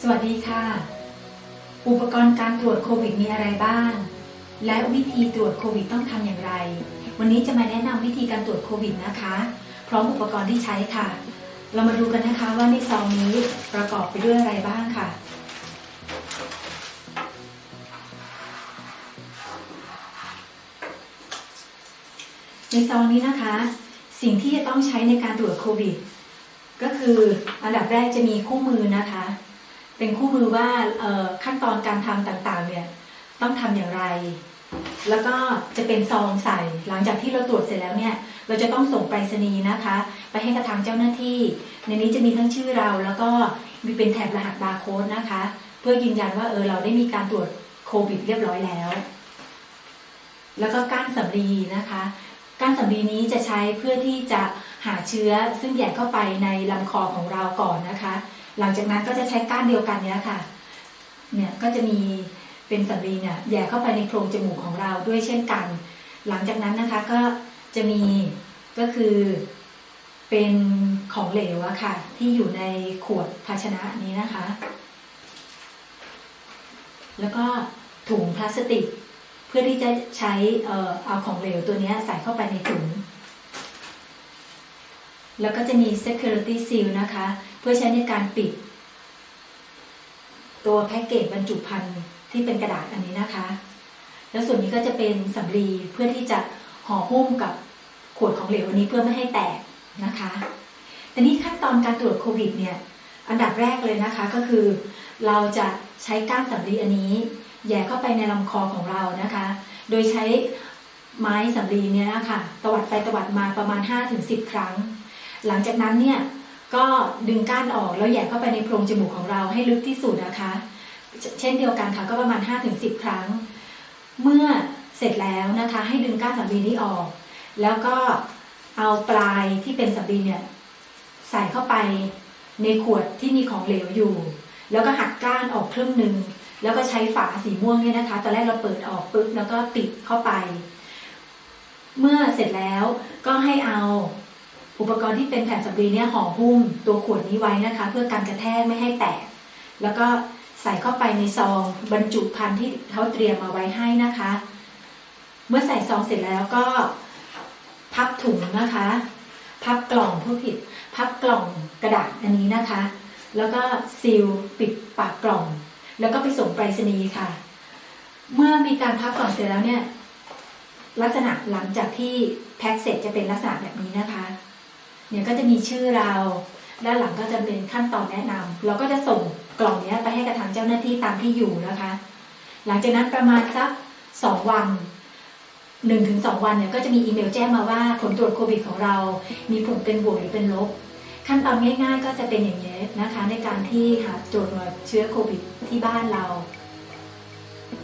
สวัสดีค่ะ อุปกรณ์การตรวจโควิดมีอะไรบ้าง และวิธีตรวจโควิดต้องทำอย่างไร วันนี้จะมาแนะนำวิธีการตรวจโควิดนะคะ พร้อมอุปกรณ์ที่ใช้ค่ะ เรามาดูกันนะคะว่าในซองนี้ประกอบไปด้วยอะไรบ้างค่ะในซองนี้นะคะ สิ่งที่จะต้องใช้ในการตรวจโควิด ก็คืออันดับแรกจะมีคู่มือนะคะ เป็นคู่มือว่าขั้นตอนการทำต่างๆเนี่ยต้องทำอย่างไร แล้วก็จะเป็นซองใส่หลังจากที่เราตรวจเสร็จแล้วเนี่ยเราจะต้องส่งไปรษณีย์นะคะ ไปให้กับทางเจ้าหน้าที่ ในนี้จะมีทั้งชื่อเราแล้วก็มีเป็นแถบรหัสบาร์โค้ดนะคะ เพื่อยืนยันว่าเออเราได้มีการตรวจโควิดเรียบร้อยแล้ว แล้วก็ก้านสำลีนะคะ ก้านสำลีนี้จะใช้เพื่อที่จะ หาเชื้อซึ่งแยกเข้าไปในลำคอของเราก่อนนะคะ หลังจากนั้นก็จะใช้ก้านเดียวกันเนี้ยค่ะ เนี่ยก็จะมีเป็นสำลีเนี่ยแยกเข้าไปในโพรงจมูกของเราด้วยเช่นกัน หลังจากนั้นนะคะก็จะมีก็คือเป็นของเหลวอะค่ะ ที่อยู่ในขวดภาชนะนี้นะคะ แล้วก็ถุงพลาสติก เพื่อที่จะใช้เออเอาของเหลวตัวนี้ใส่เข้าไปในถุง แล้วก็จะมี security seal นะคะ เพื่อใช้ในการปิด ตัวแพ็กเกจบรรจุภัณฑ์ที่เป็นกระดาษอันนี้นะคะ แล้วส่วนนี้ก็จะเป็นสำลีเพื่อที่จะห่อหุ้มกับขวดของเหลวอันนี้เพื่อไม่ให้แตกนะคะแต่นี้ขั้นตอนการตรวจโควิดเนี่ยอันดับแรกเลยนะคะก็คือ เราจะใช้ก้านสำลีอันนี้แย่เข้าไปในลำคอของเรานะคะ โดยใช้ไม้สำลีเนี้ยค่ะ ตวัดไปตวัดมาประมาณ 5-10 ครั้ง หลังจากนั้นเนี่ยก็ดึงก้านออกแล้วแหย่เข้าไปในโพรงจมูกของเราให้ลึกที่สุดนะคะ เช่นเดียวกันค่ะก็ประมาณ 5-10 ครั้ง เมื่อเสร็จแล้วนะคะให้ดึงก้านสำลีนี้ออก แล้วก็เอาปลายที่เป็นสำลีเนี่ยใส่เข้าไปในขวดที่มีของเหลวอยู่ แล้วก็หักก้านออกครึ่งหนึ่งแล้วก็ใช้ฝาสีม่วงเนี่ยนะคะ ตอนแรกเราเปิดออกปุ๊บแล้วก็ปิดเข้าไป เมื่อเสร็จแล้วก็ให้เอา อุปกรณ์ที่เป็นแผ่นสำลีเนี่ยห่อหุ้มตัวขวดนี้ไว้นะคะ เพื่อกันกระแทกไม่ให้แตก แล้วก็ใส่เข้าไปในซอง บรรจุภัณฑ์ที่เขาเตรียมมาไว้ให้นะคะ เมื่อใส่ซองเสร็จแล้วก็ พับถุงนะคะ พับกล่องผู้ผิด พับกล่องกระดาษอันนี้นะคะ แล้วก็ซีลปิดปากกล่อง แล้วก็ไปส่งไปรษณีย์ค่ะ เมื่อมีการพับกล่องเสร็จแล้วเนี่ยลักษณะหลังจากที่แพ็คเสร็จจะเป็นลักษณะแบบนี้นะคะ เนี่ยก็จะมีชื่อเราด้านหลังก็จะเป็นขั้นตอนแนะนำเราก็จะส่งกล่องเนี้ยไปให้กับทางเจ้าหน้าที่ตามที่อยู่นะคะ หลังจากนั้นประมาณสักสองวันหนึ่งถึงสองวันเนี่ยก็จะมีอีเมลแจ้งมาว่าผลตรวจโควิดของเรา มีผลเป็นบวกหรือเป็นลบ ขั้นตอนง่าย ๆ ก็จะเป็นอย่างนี้นะคะ ในการที่หาตรวจเชื้อโควิดที่บ้านเรา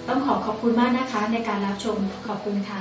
ต้องขอขอบคุณมากนะคะในการรับชมขอบคุณค่ะ